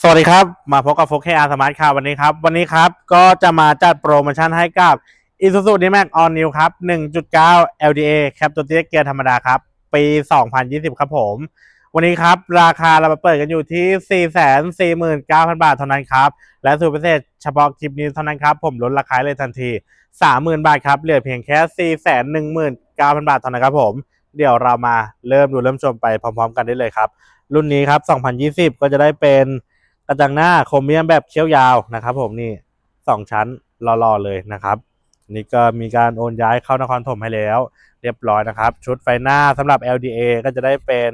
สวัสดีครับ มาพบกับโฟก r สอาร์สมาร์ทครับวันนี้ครับ วันนี้ครับ ก็จะมาจัดโปรโมชั่นให้กับ Isuzu D-Max All New ครับ 1.9 LDA แคปตัวเตี้ยเกียร์ธรรมดาครับ ปี 2020 ครับผม วันนี้ครับ ราคาเรามาเปิดกันอยู่ที่ 449,000 บาทเท่านั้นครับ และสูตรพิเศษเฉพาะคลิปนี้เท่านั้นครับ ผมลดราคาเลยทันที 30,000 บาทครับ เหลือเพียงแค่ 419,000 บาทเท่านั้นครับผมเดี๋ยวเรามาเริ่มดูเริ่มชมไปพร้อม ๆ กันได้เลยครับ รุ่นนี้ครับ 2020 ก็จะได้เป็น กระจังหน้าโครเมียมแบบเขี้ยวยาวนะครับผมนี่สองชั้นรอๆเลยนะครับนี่ก็มีการโอนย้ายเข้านครถมให้แล้ว เรียบร้อยนะครับ ชุดไฟหน้าสำหรับ LDA ก็จะได้เป็น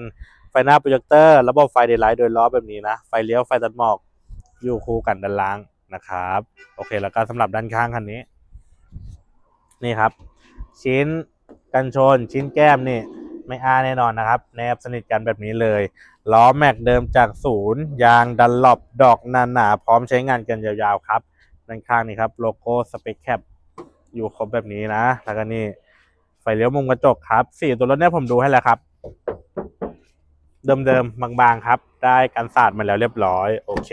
ไฟหน้าโปรเจคเตอร์ระบบไฟเดย์ไลท์โดยล้อแบบนี้นะ ไฟเลี้ยวไฟตัดหมอกอยู่คู่กันด้านล่างนะครับ โอเคแล้วก็สำหรับด้านข้างคันนี้ นี่ครับ ชิ้นกันชนชิ้นแก้มนี่ ไม่อ้าแน่นอนนะครับแนบสนิทกันแบบนี้เลย ล้อแม็กเดิมจากศูนย์ยางดันหลบดอกหนาๆพร้อมใช้งานกันยาวๆครับด้านข้างนี่ครับโลโก้สเปคแคปอยู่ครบแบบนี้นะ แล้วก็นี่ไฟเลี้ยวมุมกระจกครับสี่ตัวรถเนี่ยผมดูให้แล้วครับ เดิมๆบางๆครับ ได้กันสาดมาแล้วเรียบร้อย โอเค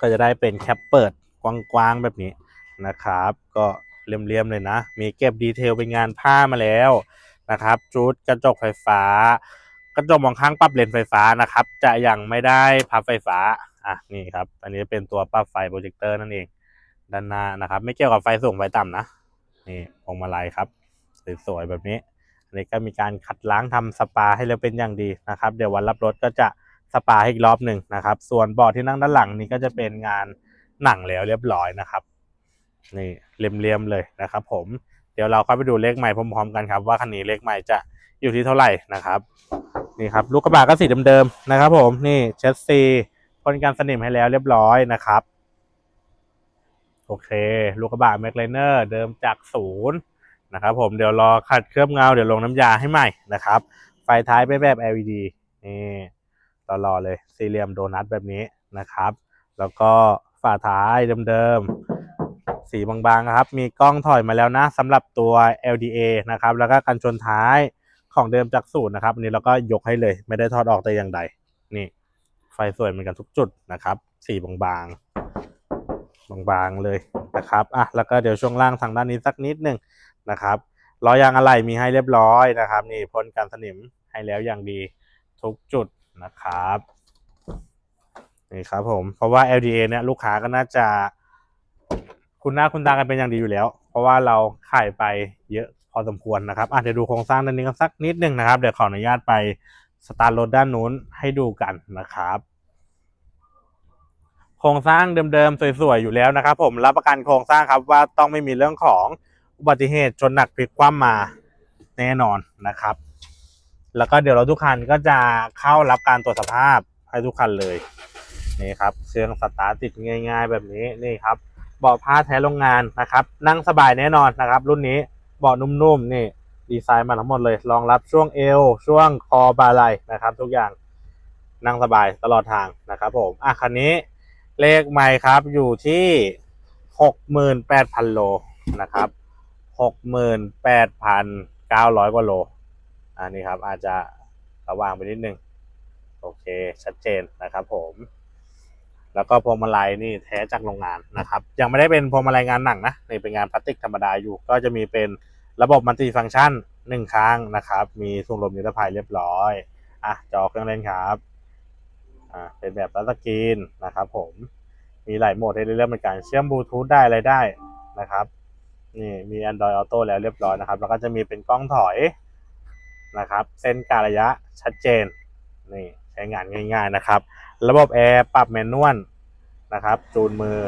ก็จะได้เป็นแคปเปิดกว้างๆแบบนี้นะครับ ก็ เรียมๆเลยนะ มีเก็บดีเทลเป็นงานผ้ามาแล้วนะครับชุดกระจกไฟฟ้า กระจกมองข้างปรับเลนไฟฟ้านะครับ จะยังไม่ได้พับไฟฟ้าอะนี่ครับ อันนี้เป็นตัวปรับไฟโปรเจคเตอร์นั่นเองด้านหน้านะครับ ไม่เกี่ยวกับไฟสูงไฟต่ำนะนี่พวงมาลัยครับสวยๆแบบนี้อันนี้ก็มีการขัดล้างทำสปาให้เรียบเป็นอย่างดีนะครับ เดี๋ยววันรับรถก็จะสปาให้อีกรอบหนึ่งนะครับ ส่วนเบาะที่นั่งด้านหลังนี้ก็จะเป็นงานหนังแล้วเรียบร้อยนะครับ นี่เรียมๆเลยนะครับผมเดี๋ยวเราเข้าไปดูเลขใหม่พร้อมๆกันครับว่าคันนี้เลขใหม่จะอยู่ที่เท่าไหร่นะครับนี่ครับลูกกระบะก็สีเดิมๆนะครับ ผมนี่เชสซีพ่นกันสนิมให้แล้วเรียบร้อยนะครับโอเค ลูกกระบะแมคเลเนอร์เดิมจากศูนย์นะครับผมเดี๋ยวรอขัดเคลือบเงาเดี๋ยวลงน้ำยาให้ใหม่นะครับ ไฟท้ายเป็นแบบ LED นี่รอเลยสี่เหลี่ยมโดนัทแบบนี้นะครับ แล้วก็ฝาท้ายเดิมๆ สีบางๆครับ มีกล้องถอยมาแล้วนะสำหรับตัว LDA นะครับ แล้วก็กันชนท้ายของเดิมจากศูนย์นะครับอันนี้เราก็ยกให้เลย ไม่ได้ถอดออกแต่อย่างใด นี่ ไฟสวยเหมือนกันทุกจุดนะครับ สีบางๆ บางๆเลยนะครับ อะ แล้วก็เดี๋ยวช่วงล่างทางด้านนี้สักนิดหนึ่งนะครับ ล้อยางอะไหล่มีให้เรียบร้อยนะครับ นี่พ่นกันสนิมให้แล้วอย่างดีทุกจุดนะครับ นี่ครับผม เพราะว่า LDA เนี่ยลูกค้าก็น่าจะ คุณหน้าคุณตากันเป็นอย่างดีอยู่แล้ว เพราะว่าเราขายไปเยอะพอสมควรนะครับอะเดี๋ยวดูโครงสร้างด้านนี้กันสักนิดหนึ่งนะครับ เดี๋ยวขออนุญาตไปสตาร์ทรถด้านนู้นให้ดูกันนะครับ โครงสร้างเดิมๆสวยๆอยู่แล้วนะครับ ผมรับประกันโครงสร้างครับว่าต้องไม่มีเรื่องของอุบัติเหตุชนหนักพลิกคว่ำมาแน่นอนนะครับ แล้วก็เดี๋ยวเราทุกคันก็จะเข้ารับการตรวจสภาพให้ทุกคันเลยนี่ครับเครื่องสตาร์ทติดง่าย ๆ แบบนี้นี่ครับ เบาะผ้าแท้โรงงานนะครับ นั่งสบายแน่นอนนะครับ รุ่นนี้เบาะนุ่มๆนี่ดีไซน์มาทั้งหมดเลยรองรับช่วงเอวช่วงคอบาไหลนะครับ ทุกอย่างนั่งสบายตลอดทางนะครับผมอะคันนี้เลขใหม่ครับอยู่ที่หกหมื่นแปดพันโลนะครับหกหมื่นแปดพันเก้าร้อยกว่าโลอันนี้ครับอาจจะระวางไปนิดนึง โอเคชัดเจนนะครับผม แล้วก็พวงมาลัยนี่แท้จากโรงงานนะครับ ยังไม่ได้เป็นพวงมาลัยงานหนังนะนี่เป็นงานพลาสติกธรรมดาอยู่ ก็จะมีเป็นระบบมัลติฟังก์ชันหนึ่งครั้งนะครับ มีทรงลมนิรภัยเรียบร้อยอะจอเครื่องเล่นครับอ่าเป็นแบบตัสกรีนนะครับ ผมมีหลายโหมดให้เลือกเหมือนกันเชื่อมบลูทูธได้อะไรได้นะครับนี่มี Android Auto แล้วเรียบร้อยนะครับ แล้วก็จะมีเป็นกล้องถอยนะครับ เส้นการระยะชัดเจนนี่ใช้งานง่าย ๆนะครับ ระบบแอร์ปรับแมนนวลนะครับ จูนมือ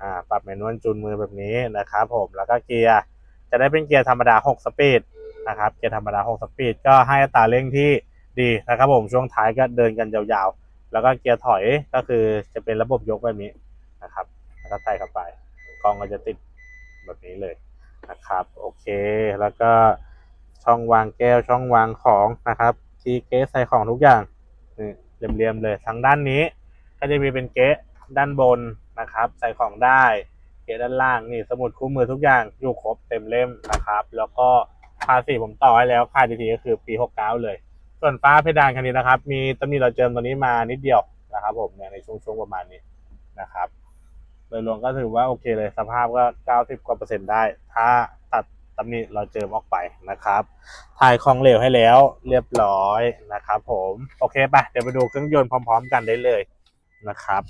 อ่าปรับแมนนวลจูนมือแบบนี้นะครับผมแล้วก็เกียร์จะได้เป็นเกียร์ธรรมดา 6 สปีดนะครับเกียร์ธรรมดา 6 สปีดก็ให้อัตราเร่งที่ดีนะครับผมช่วงท้ายก็เดินกันยาวๆ แล้วก็เกียร์ถอยก็คือจะเป็นระบบยกแบบนี้นะครับแล้วก็ใส่เข้าไปกล้องก็จะติดแบบนี้เลยนะครับโอเคแล้วก็ช่องวางแก้วช่องวางของนะครับที่เกสใส่ของทุกอย่าง นี่เรียมๆเลยทางด้านนี้ ก็จะมีเป็นเก๊ะด้านบนนะครับ ใส่ของได้เก๊ะด้านล่างนี่สมุดคู่มือทุกอย่างอยู่ครบเต็มเล่มนะครับ แล้วก็ภาษีผมต่อให้แล้วค่าดีทีก็คือปี 69 เลย ส่วนฟ้าเพดานคันนี้นะครับ มีตำหนิเราเจิมตัวนี้มานิดเดียวนะครับ ผมเนี่ยในช่วงช่วงประมาณนี้นะครับโดยรวมก็ถือว่าโอเคเลยสภาพก็ 90 กว่าเปอร์เซ็นต์ได้ ถ้าตัด ตำหนิเราเจิมออกไปนะครับ ถ่ายของเหลวให้แล้วเรียบร้อยนะครับ ผมโอเคปะเดี๋ยวไปดูเครื่องยนต์พร้อม ๆ กันได้เลยนะครับ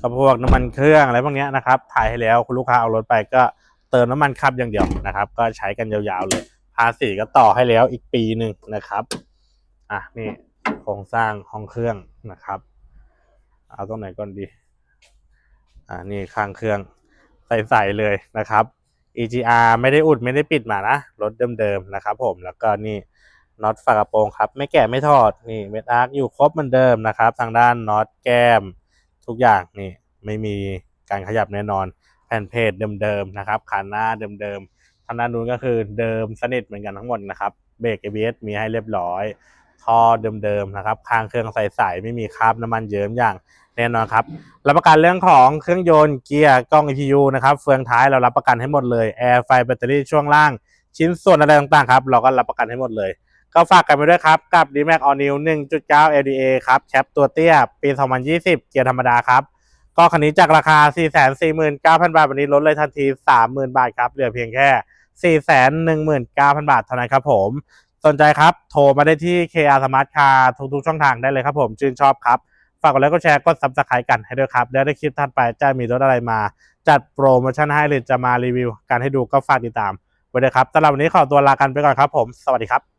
ก็พวกน้ำมันเครื่องอะไรพวกนี้นะครับ ถ่ายให้แล้วคุณลูกค้าเอารถไปก็เติมน้ำมันขับอย่างเดียวนะครับ ก็ใช้กันยาวๆเลยภาษีก็ต่อให้แล้วอีกปีหนึ่งนะครับอะนี่โครงสร้างห้องเครื่องนะครับ เอาตรงไหนก่อนดีอ่านี่ข้างเครื่องใสๆเลยนะครับ EGR ไม่ได้อุดไม่ได้ปิดมานะรถเดิมๆนะครับผมแล้วก็นี่น็อตฝากระโปรงครับ ไม่แกะไม่ถอดนี่เม็ดอาร์คอยู่ครบเหมือนเดิมนะครับ ทางด้านน็อตแก้ม ทุกอย่างนี่ไม่มีการขยับแน่นอน แผ่นเพจเดิมๆนะครับขาหน้าเดิมๆทางด้านนู้นก็คือเดิมสนิทเหมือนกันทั้งหมดนะครับเบรก ABS มีให้เรียบร้อยท่อเดิมๆนะครับ ข้างเครื่องใสๆไม่มีคราบน้ำมันเยิ้มอย่าง แน่นอนครับรับประกันเรื่องของเครื่องยนต์เกียร์กล้อง EPU นะครับเฟืองท้ายเรารับประกันให้หมดเลยแอร์ไฟแบตเตอรี่ช่วงล่าง ชิ้นส่วนอะไรต่างๆครับเราก็รับประกันให้หมดเลยก็ฝากกันไปด้วยครับ กับ D-Max All New 1.9 LDA ครับแคปตัวเตี้ย ปี 2020 เกียร์ธรรมดาครับ ก็คันนี้จากราคา 449,000 บาท วันนี้ลดเลยทันที 30,000 บาทครับ เหลือเพียงแค่ 419,000 บาทเท่านั้นครับผม สนใจครับ โทรมาได้ที่ KR Smart Car ทุกๆช่องทางได้เลยครับผม ชื่นชอบครับ ฝากกดไลค์กดแชร์กดซับสไครต์กันให้ด้วยครับ แล้วได้คลิปถัดไปจะมีรถอะไรมา จัดโปรโมชั่นให้หรือจะมารีวิวการให้ดูก็ฝากติดตามไว้ด้วยครับสำหรับวันนี้ขอตัวลากันไปก่อนครับผม สวัสดีครับ